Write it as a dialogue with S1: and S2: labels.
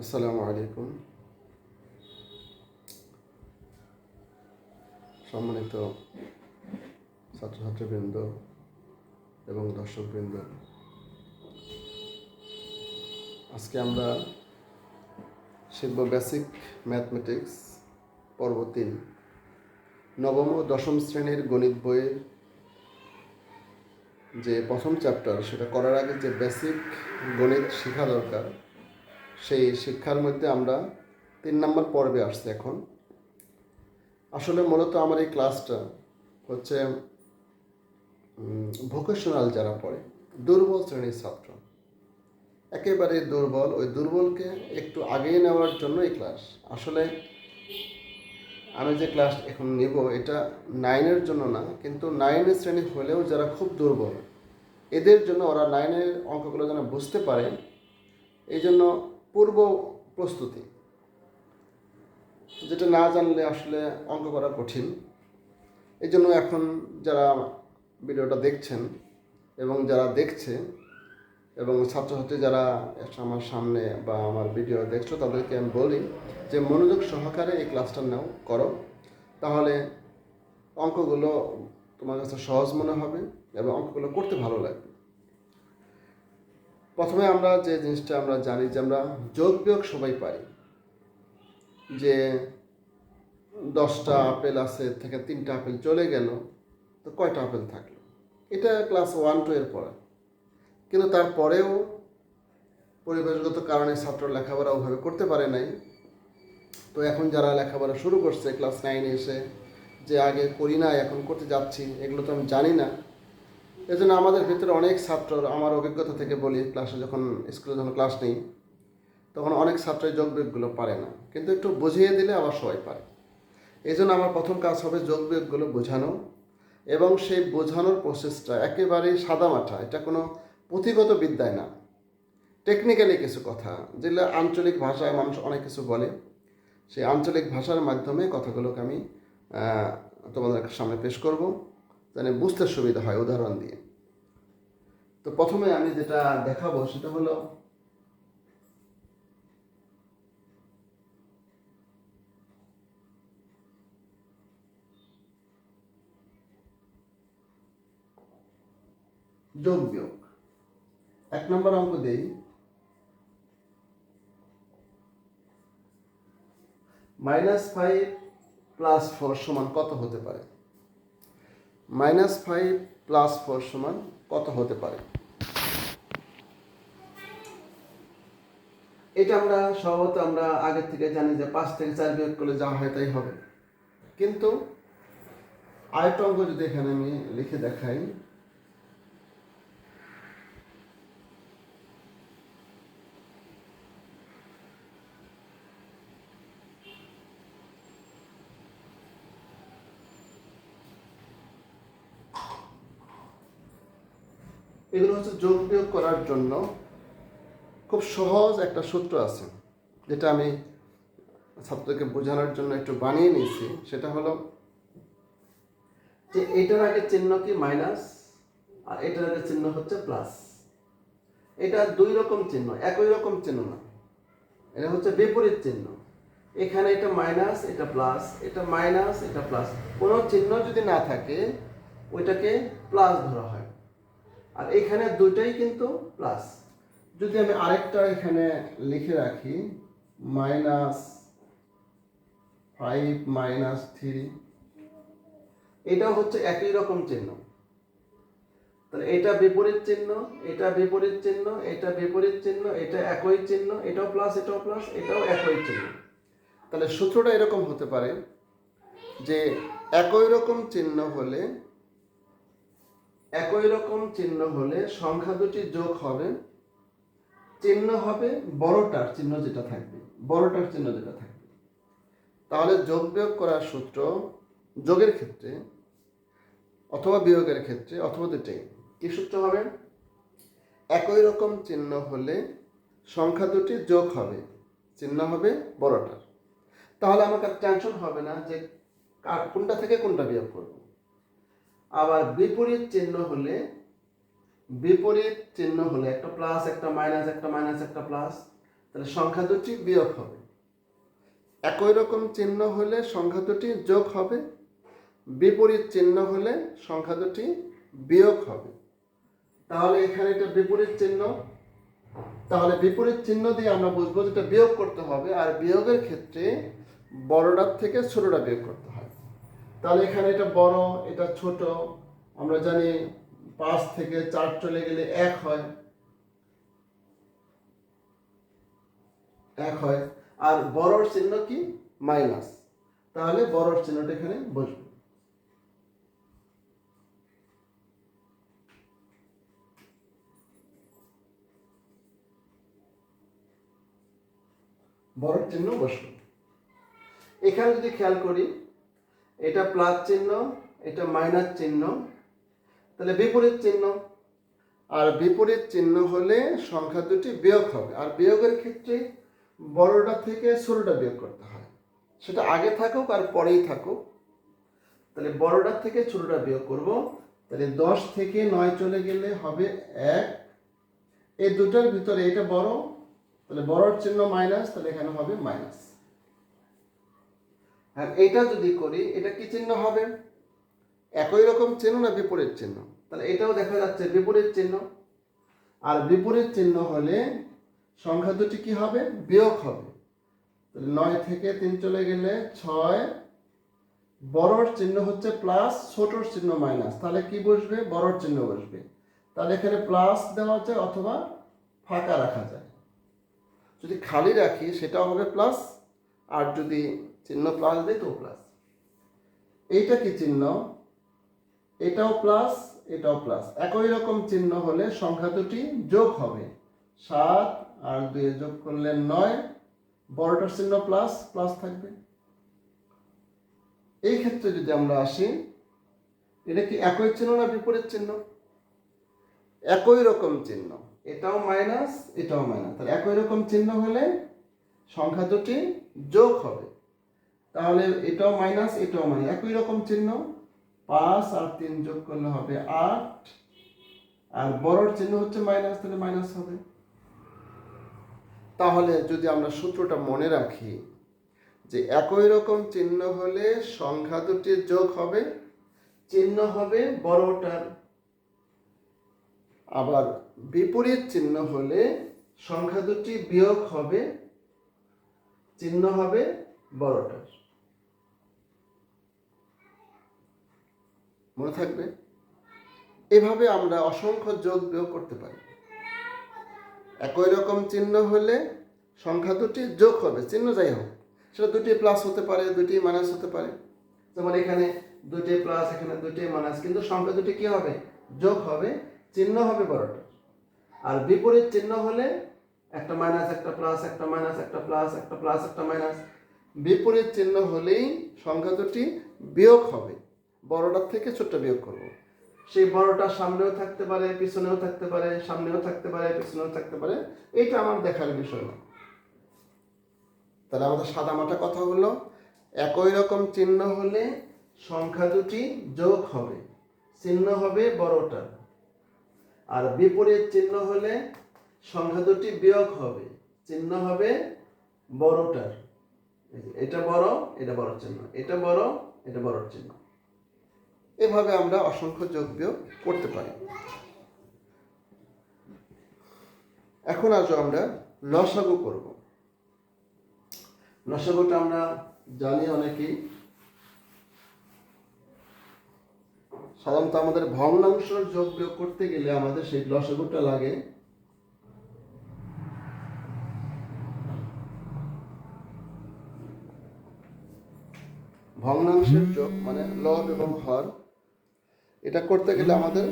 S1: আসসালামু আলাইকুম। সম্মানিত ছাত্রছাত্রীবৃন্দ এবং দর্শকবৃন্দ, আজকে আমরা শিখব বেসিক ম্যাথমেটিক্স পর্ব তিন। নবম ও দশম শ্রেণির গণিত বইয়ের যে প্রথম চ্যাপ্টার সেটা করার আগে যে বেসিক গণিত শেখা দরকার সেই শিক্ষার মধ্যে আমরা তিন নম্বর পর্বে আসছি এখন। আসলে মূলত আমার এই ক্লাসটা হচ্ছে ভোকেশনাল যারা পড়ে, দুর্বল শ্রেণির ছাত্র। একেবারে দুর্বল, ওই দুর্বলকে একটু আগিয়ে নেওয়ার জন্য এই ক্লাস। আসলে আমি যে ক্লাস এখন নেব, এটা নাইনের জন্য না, কিন্তু নাইনের শ্রেণি হলেও যারা খুব দুর্বল, এদের জন্য ওরা নাইনের অঙ্কগুলো যেন বুঝতে পারে, এই জন্য পূর্ব প্রস্তুতি। যেটা না জানলে আসলে অঙ্ক করা কঠিন। এই জন্য এখন যারা ভিডিওটা দেখছেন এবং যারা দেখছে এবং ছাত্রছাত্রী যারা আমার সামনে বা আমার ভিডিও দেখছ, তাদেরকে আমি বলি যে মনোযোগ সহকারে এই ক্লাসটা নাও, করো। তাহলে অঙ্কগুলো তোমার কাছে সহজ মনে হবে এবং অঙ্কগুলো করতে ভালো লাগবে। প্রথমে আমরা যে জিনিসটা আমরা জানি যে আমরা যোগ বিয়োগ সবাই পারি যে দশটা আপেল আছে থেকে তিনটা আপেল চলে গেল, তো কয়টা আপেল থাকল? এটা ক্লাস ওয়ান টু এর পড়া কিন্তু তারপরেও পরিবেশগত কারণে ছাত্র লেখাপড়া ওভাবে করতে পারে নাই। তো এখন যারা লেখাপড়া শুরু করছে ক্লাস নাইনে এসে যে আগে করি না এখন করতে যাচ্ছি, এগুলো তো আমি জানি না। এজন্য আমাদের ভিতরে অনেক ছাত্র আমার অভিজ্ঞতা থেকে বলি ক্লাসে যখন স্কুলে যখন ক্লাস নেই, তখন অনেক ছাত্রই যোগ বিয়োগগুলো পারে না। কিন্তু একটু বুঝিয়ে দিলে আবার সবাই পারে। এই জন্য আমার প্রথম কাজ হবে যোগ বিয়োগগুলো বোঝানো এবং সেই বোঝানোর প্রসেসটা একেবারেই সাদামাঠা এটা কোনো পুঁথিগত বিদ্যায় না। টেকনিক্যালি কিছু কথা, যেগুলো আঞ্চলিক ভাষায় মানুষ অনেক কিছু বলে, সেই আঞ্চলিক ভাষার মাধ্যমে কথাগুলোকে আমি তোমাদের সামনে পেশ করব। যেন বুঝতে সুবিধা হয়, উদাহরণ দিয়ে। তো প্রথমে আমি যেটা দেখাবো সেটা হলো যোগ বিয়োগ। এক নম্বর অঙ্ক দেই। মাইনাস ফাইভ প্লাস ফোর সমান কত হতে পারে? মাইনাস ফাইভ প্লাস ফোর সমান কত হতে পারে? এটা আমরা স্বভাবত আমরা আগে থেকে জানি যে পাঁচ থেকে চার বিয়োগ করলে যা হয় তাই হবে। কিন্তু আরেকটা অঙ্ক যদি এখানে আমি লিখে দেখাই। এগুলো হচ্ছে যোগ বিয়োগ করার জন্য খুব সহজ একটা সূত্র আছে, যেটা আমি ছাত্রকে বোঝানোর জন্য একটু বানিয়ে নিয়েছি। সেটা হলো যে এটার আগে চিহ্ন কি? মাইনাস, আর এটার আগে চিহ্ন হচ্ছে প্লাস। এটা দুই রকম চিহ্ন, একই রকম চিহ্ন না। এটা হচ্ছে বিপরীত চিহ্ন। এখানে এটা মাইনাস, এটা প্লাস, এটা মাইনাস, এটা প্লাস। কোনো চিহ্ন যদি না থাকে, ওইটাকে প্লাস ধরা হয়। আর এখানে দুইটাই কিন্তু প্লাস। যদি আমি আরেকটা এখানে লিখে রাখি মাইনাস ফাইভ মাইনাস থ্রি এটাও হচ্ছে একই রকম চিহ্ন। তাহলে এটা বিপরীত চিহ্ন, এটা বিপরীত চিহ্ন, এটা বিপরীত চিহ্ন, এটা একই চিহ্ন, এটাও প্লাস এটাও প্লাস এটাও একই চিহ্ন। তাহলে সূত্রটা এরকম হতে পারে যে একই রকম চিহ্ন হলে, একই রকম চিহ্ন হলে সংখ্যা দুটি যোগ হবে চিহ্ন হবে বড়টার চিহ্ন যেটা থাকবে, বড়টার চিহ্ন যেটা থাকবে। তাহলে যোগ বিয়োগ করার সূত্র যোগের ক্ষেত্রে অথবা বিয়োগের ক্ষেত্রে অথবা দুটাই কি সূত্র হবে? একই রকম চিহ্ন হলে সংখ্যা দুটি যোগ হবে, চিহ্ন হবে বড়টার। তাহলে আমাকে টেনশন হবে না যে কোনটা থেকে কোনটা বিয়োগ করব। আবার বিপরীত চিহ্ন হলে বিপরীত চিহ্ন হলে একটা প্লাস একটা মাইনাস একটা মাইনাস একটা প্লাস তাহলে সংখ্যা দুটি বিয়োগ হবে। একই রকম চিহ্ন হলে সংখ্যা দুটি যোগ হবে, বিপরীত চিহ্ন হলে সংখ্যা দুটি বিয়োগ হবে। তাহলে এখানে এটা বিপরীত চিহ্ন। তাহলে বিপরীত চিহ্ন দিয়ে আমরা বুঝব যেটা বিয়োগ করতে হবে, আর বিয়োগের ক্ষেত্রে বড়টার থেকে ছোটটা বিয়োগ করতে হয়। তাহলে এখানে এটা বড়, এটা ছোট, আমরা জানি পাঁচ থেকে চার চলে গেলে এক হয়। এক হয়। আর বড়র চিহ্ন কি? মাইনাস। তাহলে বড়র চিহ্নটা এখানে বসবে। বড় চিহ্ন বসবে। এখানে যদি খেয়াল করি, এটা প্লাস চিহ্ন, এটা মাইনাস চিহ্ন তাহলে বিপরীত চিহ্ন। আর বিপরীত চিহ্ন হলে সংখ্যা দুটি বিয়োগ হবে। আর বিয়োগের ক্ষেত্রে বড়টা থেকে ছোটটা বিয়োগ করতে হয়। সেটা আগে থাকুক আর পরেই থাকুক। তাহলে বড়টার থেকে ছোটটা বিয়োগ করব। তাহলে দশ থেকে নয় চলে গেলে হবে এক। এই দুটার ভিতরে এটা বড়। তাহলে বড়র চিহ্ন মাইনাস, তাহলে এখানে হবে মাইনাস। আর এটা যদি করি, এটা কি চিহ্ন হবে? একই রকম চিহ্ন না বিপরীত চিহ্ন? তাহলে এটাও দেখা যাচ্ছে বিপরীত চিহ্ন। আর বিপরীত চিহ্ন হলে সংখ্যা দুটি কি হবে? বিয়োগ হবে। তাহলে নয় থেকে তিন চলে গেলে ছয়। বড়র চিহ্ন হচ্ছে প্লাস, ছোটর চিহ্ন মাইনাস। তাহলে কি বসবে? বড়র চিহ্ন বসবে। তাহলে এখানে প্লাস দেওয়া যায় অথবা ফাঁকা রাখা যায়। যদি খালি রাখি, সেটাও হবে প্লাস। আর যদি চিহ্ন প্লাস দিই, তো প্লাস। এইটা কি চিহ্ন? এটাও প্লাস এটাও প্লাস। একই রকম চিহ্ন হলে সংখ্যা দুটি যোগ হবে। সাত আর দুই যোগ করলে নয়, বড়টার চিহ্ন প্লাস প্লাস থাকবে। এই ক্ষেত্রে যদি আমরা আসি, এটা কি একই চিহ্ন না বিপরীত চিহ্ন? একই রকম চিহ্ন। এটাও মাইনাস এটাও মাইনাস। তাহলে একই রকম চিহ্ন হলে সংখ্যা দুটি যোগ হবে। তাহলে এটাও মাইনাস এটাও মাইনাস। একই রকম চিহ্ন। পাঁচ আর তিন যোগ করলে হবে আট। আর বড়র চিহ্ন হচ্ছে মাইনাস তাহলে মাইনাস হবে। তাহলে যদি আমরা সূত্রটা মনে রাখি, যে একই রকম চিহ্ন হলে সংখ্যা দুটি যোগ হবে, চিহ্ন হবে বড়টার। আবার বিপরীত চিহ্ন হলে সংখ্যা দুটি বিয়োগ হবে, চিহ্ন হবে বড়টার। মনে থাকবে? এভাবে আমরা অসংখ্য যোগ বিয়োগ করতে পারি। একই রকম চিহ্ন হলে সংখ্যা দুটি যোগ হবে, চিহ্ন যাই হোক। সেটা দুটি প্লাস হতে পারে, দুটি মাইনাস হতে পারে। যেমন এখানে দুটি প্লাস এখানে দুটি মাইনাস কিন্তু সংখ্যা দুটি কি হবে? যোগ হবে, চিহ্ন হবে বড়টা। আর বিপরীত চিহ্ন হলে একটা মাইনাস একটা প্লাস একটা মাইনাস একটা প্লাস একটা প্লাস একটা মাইনাস বিপরীত চিহ্ন হলেই সংখ্যা দুটি বিয়োগ হবে। বড়টার থেকে ছোট্ট বিয়োগ করব। সেই বড়টা সামনেও থাকতে পারে, পিছনেও থাকতে পারে, সামনেও থাকতে পারে, পিছনেও থাকতে পারে, এইটা আমার দেখার বিষয় না। তাহলে আমাদের সাদা মাটা কথা হলো, একই রকম চিহ্ন হলে সংখ্যা দুটি যোগ হবে, চিহ্ন হবে বড়টা। আর বিপরীত চিহ্ন হলে সংখ্যা দুটি বিয়োগ হবে, চিহ্ন হবে বড়টার। এটা বড় এটা বড় চিহ্ন, এটা বড় এটা বড় চিহ্ন। এভাবে আমরা অসংখ্য যোগ বিয়োগ করতে পারি। এখন আসো আমরা লসাগু করব। লসাগুটা আমরা জানি অনেকেই সাধারণত আমাদের ভগ্নাংশ যোগ বিয়োগ করতে গেলে আমাদের সেই লসাগুটা লাগে। ভগ্নাংশের যোগ মানে লব এবং হর। এটা করতে গেলে আমাদের